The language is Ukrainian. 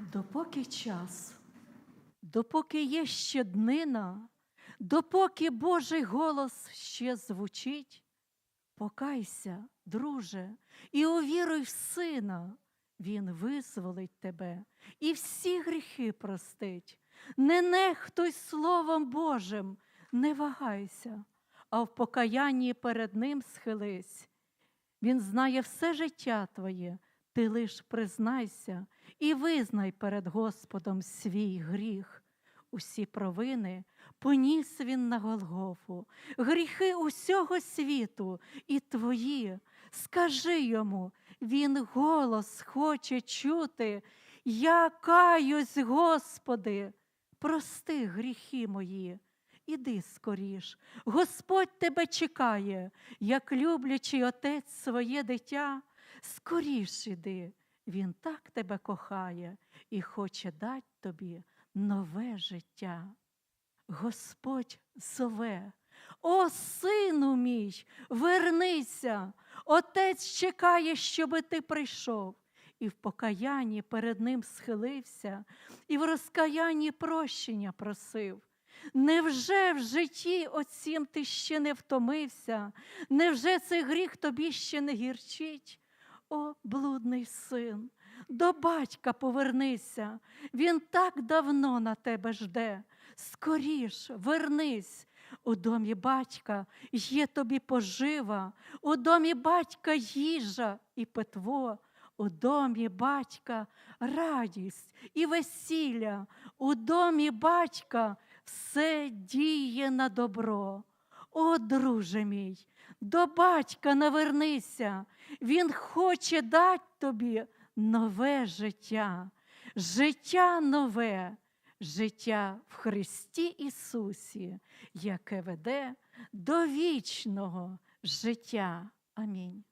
Допоки час, допоки є ще днина, допоки Божий голос ще звучить, покайся, друже, і увіруй в сина, Він визволить тебе і всі гріхи простить. Не нехтуй Словом Божим, не вагайся, а в покаянні перед Ним схились. Він знає все життя твоє, ти лиш признайся і визнай перед Господом свій гріх. Усі провини поніс він на Голгофу, гріхи усього світу і твої. Скажи йому, він голос хоче чути. Я каюсь, Господи, прости гріхи мої. Іди скоріш, Господь тебе чекає, як люблячий отець своє дитя. Скоріш іди, Він так тебе кохає і хоче дати тобі нове життя. Господь зове, о, сину мій, вернися, отець чекає, щоби ти прийшов. І в покаянні перед ним схилився, і в розкаянні прощення просив. Невже в житті оцім ти ще не втомився? Невже цей гріх тобі ще не гірчить? О, блудний син, до батька повернися, він так давно на тебе жде. Скоріш вернись. У домі батька є тобі пожива, у домі батька їжа і питво, у домі батька радість і весілля, у домі батька все діє на добро. О, друже мій, до батька навернися, Він хоче дати тобі нове життя, життя нове, життя в Христі Ісусі, яке веде до вічного життя. Амінь.